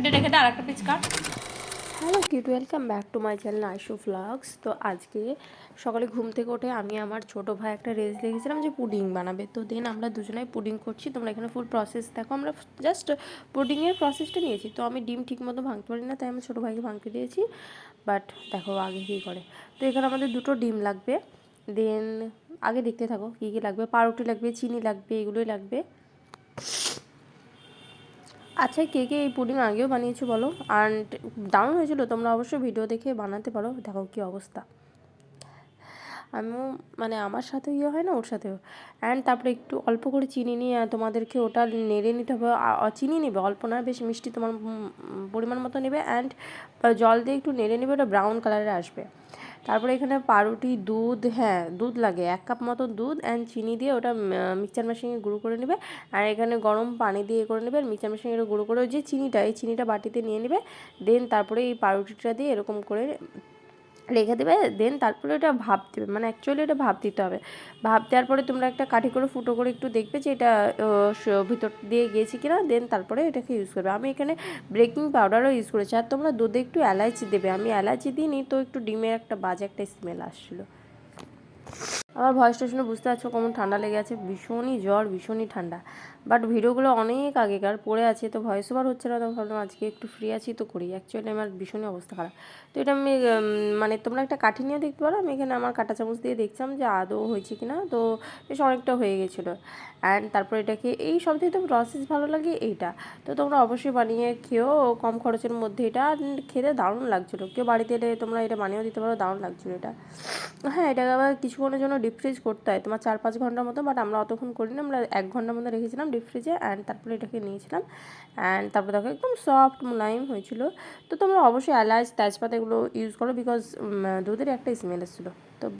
এটা রেখে দে আর একটা piece cut hello kit welcome back to my channel Aishu vlogs তো আজকে সকালে ঘুম থেকে উঠে আমি আমার ছোট ভাই একটা রেস লিখেছিলাম যে পুডিং বানাবে। তো দেন আমরা দুজনেই পুডিং করছি। তোমরা এখানে ফুল প্রসেস দেখো। আমরা জাস্ট পুডিংয়ের প্রসেসটা নিয়েছি। তো আমি ডিম ঠিক মতো ভাঙতে পারি না, তাই আমি ছোটো ভাইকে ভাঙতে দিয়েছি। বাট দেখো আগে কী করে। তো এখানে আমাদের দুটো ডিম লাগবে। দেন আগে দেখতে থাকো কী কী লাগবে। পাউরুটি লাগবে, চিনি লাগবে, এগুলোই লাগবে। আচ্ছা কে কে এই পুডিং আগেও বানিয়েছো বলো? অ্যান্ড দারুণ হয়েছিল, তোমরা অবশ্যই ভিডিও দেখে বানাতে পারো। দেখো কী অবস্থা। আমিও মানে আমার সাথে ইয়ে হয় না, ওর সাথেও। অ্যান্ড তারপরে একটু অল্প করে চিনি নিয়ে তোমাদেরকে ওটা নেড়ে নিতে হবে। চিনি নেবে, অল্প না, বেশ মিষ্টি তোমার পরিমাণ মতো নেবে। অ্যান্ড জল দিয়ে একটু নেড়ে নেবে, ওটা ব্রাউন কালারে আসবে। তারপরে এখানে পাউরুটি, দুধ হ্যাঁ দুধ লাগে। এক কাপ মতো দুধ অ্যান্ড চিনি দিয়ে ওটা মিক্সচার মেশিনে গুঁড়ো করে নেবে। আর এখানে গরম পানি দিয়ে করে নেবে। আর মিক্সচার মেশিনে গুঁড়ো করে যে চিনিটা, এই চিনিটা বাটিতে নিয়ে নেবে। দেন তারপরে এই পাউরুটিটা দিয়ে এরকম করে রেখে দেবে দেন তারপরে ওটা ভাপ দেবে মানে অ্যাকচুয়ালি এটা ভাপ দিতে হবে। ভাপ দেওয়ার পরে তোমরা একটা কাঠি করে, ফুটো করে একটু দেখবে যে এটা ভিতর দিয়ে গিয়েছে কিনা দেন তারপরে এটাকে ইউজ করবে। আমি এখানে ব্রেকিং পাউডারও ইউজ করেছি, আর তোমরা দুধে একটু এলাচি দেবে। আমি এলাচি দিইনি, তো একটু ডিমের একটা বাজে একটা স্মেল আসছিল। আমার ভয়েসটা শুনে বুঝতে পারছ কেমন ঠান্ডা লেগে আছে, ভীষণই জ্বর, ভীষণই ঠান্ডা। বাট ভিডিওগুলো অনেক আগেকার, পড়ে আছে, তো ভয়েস ওভার হচ্ছে না, তো ভাবলাম আজকে একটু ফ্রি আছি, তো করি। অ্যাকচুয়ালি আমার ভীষণই অবস্থা খারাপ। তো এটা আমি মানে তোমরা একটা কাঠি নিয়ে দেখতে পারো, আমি এখানে আমার কাঁটা চামচ দিয়ে দেখছিলাম যে আদৌ হয়েছে কি না তো বেশ অনেকটা হয়ে গেছিল। অ্যান্ড তারপর এটাকে, এই সব থেকে তো প্রসেস ভালো লাগে এইটা। তো তোমরা অবশ্যই বানিয়ে খেয়েও কম খরচের মধ্যে এটা খেতে দারুণ লাগছিল। কেউ বাড়িতে এলে তোমরা এটা বানিয়েও দিতে পারো, দারুণ লাগছিল এটা। হ্যাঁ এটাকে আবার কিছুক্ষণের জন্য ডিপ ফ্রিজ করতে হয়, তোমার চার পাঁচ ঘণ্টার মতো বাট আমরা অতক্ষণ করিনি, আমরা এক ঘণ্টার মতো রেখেছিলাম ডিপ ফ্রিজে অ্যান্ড তারপরে এটাকে নিয়েছিলাম অ্যান্ড তারপরে দেখো একদম সফট মোলায়েম হয়েছিল। তো তোমরা অবশ্যই এলাচ, তেজপাতা এগুলো ইউজ করো বিকজ দুধের একটা স্মেল এসেছিল। তো